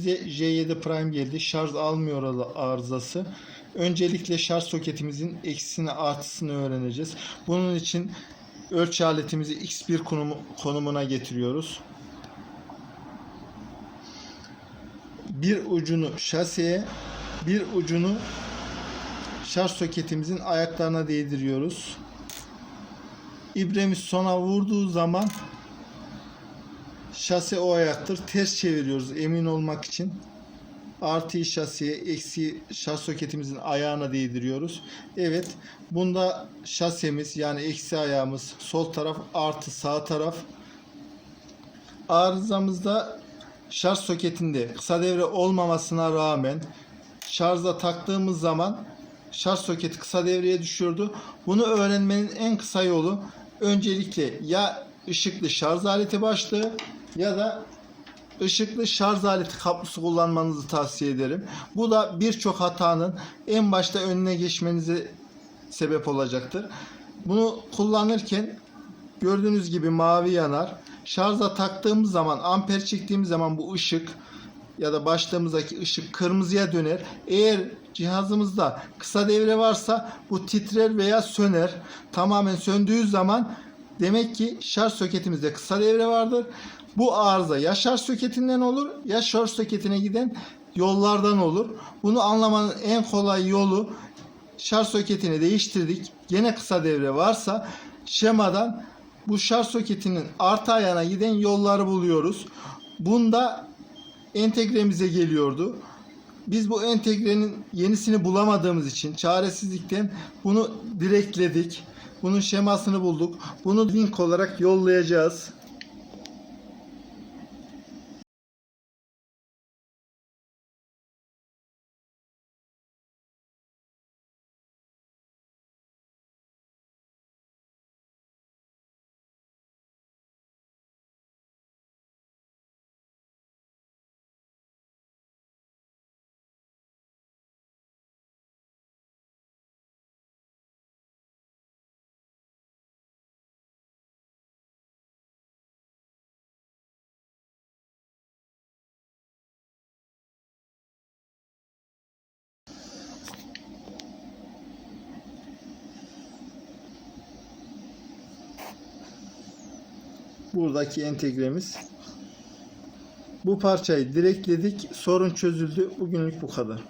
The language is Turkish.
bize J7 Prime geldi. Şarj almıyor arızası. Öncelikle şarj soketimizin eksisini artısını öğreneceğiz. Bunun için ölçü aletimizi X1 konumu, konumuna getiriyoruz. Bir ucunu şaseye, bir ucunu şarj soketimizin ayaklarına değdiriyoruz. İbremiz sona vurduğu zaman şase o ayaktır. Ters çeviriyoruz emin olmak için. Artı şasiye, eksi şarj soketimizin ayağına değdiriyoruz. Evet, bunda şasemiz yani eksi ayağımız sol taraf artı sağ taraf. Arızamızda şarj soketinde kısa devre olmamasına rağmen şarja taktığımız zaman şarj soketi kısa devreye düşüyordu. Bunu öğrenmenin en kısa yolu öncelikle ya ışıklı şarj aleti başlığı ya da ışıklı şarj aleti kablosu kullanmanızı tavsiye ederim. Bu da birçok hatanın en başta önüne geçmenize sebep olacaktır. Bunu kullanırken gördüğünüz gibi mavi yanar. Şarja taktığımız zaman amper çektiğimiz zaman bu ışık ya da başlığımızdaki ışık kırmızıya döner. Eğer cihazımızda kısa devre varsa bu titrer veya söner. Tamamen söndüğü zaman demek ki şarj soketimizde kısa devre vardır. Bu arıza ya şarj soketinden olur ya şarj soketine giden yollardan olur. Bunu anlamanın en kolay yolu şarj soketini değiştirdik. Gene kısa devre varsa şemadan bu şarj soketinin artı ayağına giden yolları buluyoruz. Bunda entegremize geliyordu. Biz bu entegrenin yenisini bulamadığımız için çaresizlikten bunu direkledik. Bunun şemasını bulduk. Bunu link olarak yollayacağız. Buradaki entegremiz. Bu parçayı direkledik. Sorun çözüldü. Bugünlük bu kadar.